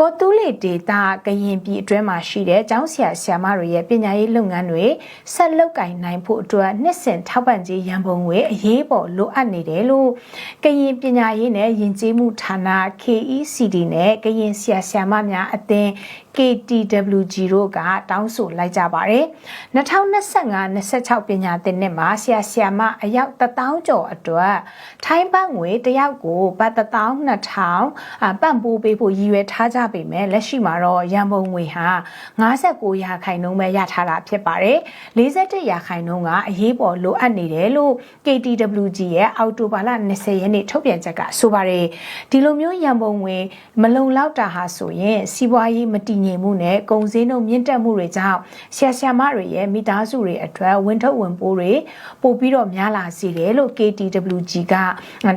ကောတူးလေဒေတာကရင်ပြည်အတွင်းမှာရှိတဲ့ကျောင်းဆရာဆရာမတွေရဲ့ပညာရေးလုပ်ငန်းတွေဆက်လုပ်ကင်နိုင်ဖို့အတွက်နှစ်စဉ်ထောက်ပံ့ကြေးရန်ပုံငွေအရေးပေါ်လိုအပ်နေတယ်လို့ကရင်ပညာရေးနဲ့ယဉ်ကျေးမှုဌာန KECD နဲ့ကရင်ဆရာဆရာမများအသင်း KTWG တို့ကတောင်းဆိုလိုက်ကြပါတယ်။2025-26ပညာသင်နှစ်မှာဆရာဆရာမအယောက်1000ကျော်အတွက်ထိုင်းဘတ်ငွေတယောက်ကိုဘတ်12000အပံ့ပိုးပေးဖို့ရည်ရွယ်ထားကြပေမဲ့လက်ရှိမှာတော့ရန်ပုံငွေဟာ59ရာခိုင်နှုန်းပဲရထားတာဖြစ်ပါတယ်။41ရာခိုင်နှုန်းကအရေးပေါ်လိုအပ်နေတယ်လို့ KTWG ရဲ့အောက်တိုဘာလ20ရက်နေ့ထုတ်ပြန်ချက်ကဆိုပါတယ်။ဒီလိုမျိုးရန်ပုံငွေမလုံလောက်တာဟာဆိုရင်စီးပွားရေးမတည်ငြိမ်မှုနဲ့ကုန်စည်နှုန်းမြင့်တက်မှုတွေကြောင့်ဆရာဆရာမတွေရဲ့မိသားစုတွေအတွက်ဝန်ထုတ်ဝန်ပိုးတွေပို့ပြီးတော့များလာစေတယ်လို့ KTWG က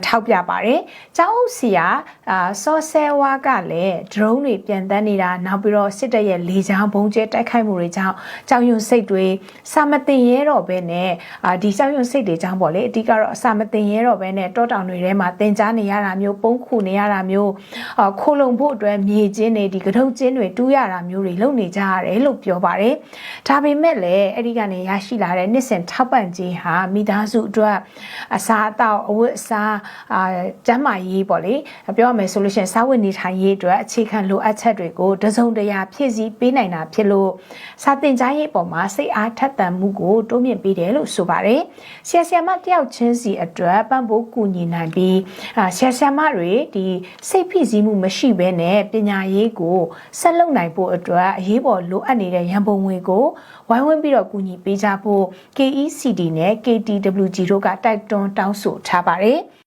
ထောက်ပြပါတယ်။ကျောင်းအုပ်ဆရာအာစောဆဲဝါကလည်း drone တွေပြန်တန်းနေတာနောက်ပြီးတော့စစ်တပ်ရဲ့လေကြောင်းဘုံကျဲတိုက်ခိုက်မှုတွေကြောင့်ကြောင်ရွံစိတ်တွေစာမတင်ရဲတော့ဘဲနဲ့အာဒီကြောင်ရွံစိတ်တွေကြောင့်ပေါ့လေအဓိကတော့စာမတင်ရဲတော့ဘဲနဲ့တောတောင်တွေထဲမှာတင်ကြားနေရတာမျိုးပုံခုနေရတာမျိုးအာခိုလုံဖို့အတွက်မြေကျင်းတွေဒီကထုပ်ကျင်းတွေတူးရတာမျိုးတွေလုပ်နေကြရတယ်လို့ပြောပါတယ်။ဒါပေမဲ့လည်းအဲ့ဒီကနေရရှိလာတဲ့နှစ်စဉ်ထောက်ပံ့ခြင်းဟာမိသားစုအတွက်အစားအသောက်အဝတ်အစားအာကျန်းမာရေးပေါ့လေပြောရမယ်ဆိုလို့ရှိရင်စားဝတ်နေထိုင်ရေးအတွက်အခြေခံလိုအပ်ချက်တွေကိုတစုံတရာဖြည့်ဆည်းပေးနိုင်တာဖြစ်လို့စာသင်ကြားရေးအပေါ်မှာစိတ်အားထက်သန်မှုကိုတိုးမြင့်ပေးတယ်လို့ဆိုပါတယ်။ဆရာဆရာမတယောက်ချင်းစီအတွက်ပံ့ပိုးကူညီနိုင်ပြီးဆရာဆရာမတွေဒီစိတ်ဖိစီးမှုမရှိဘဲနဲ့ပညာရေးကိုဆက်လုပ်နိုင်ဖို့အတွက်အရေးပေါ်လိုအပ်နေတဲ့ရန်ပုံငွေကိုဝိုင်းဝန်းပြီးတော့ကူညီပေးကြဖို့ KECD နဲ့ KTWG တို့ကတိုက်တွန်းတောင်းဆိုထားပါတယ်။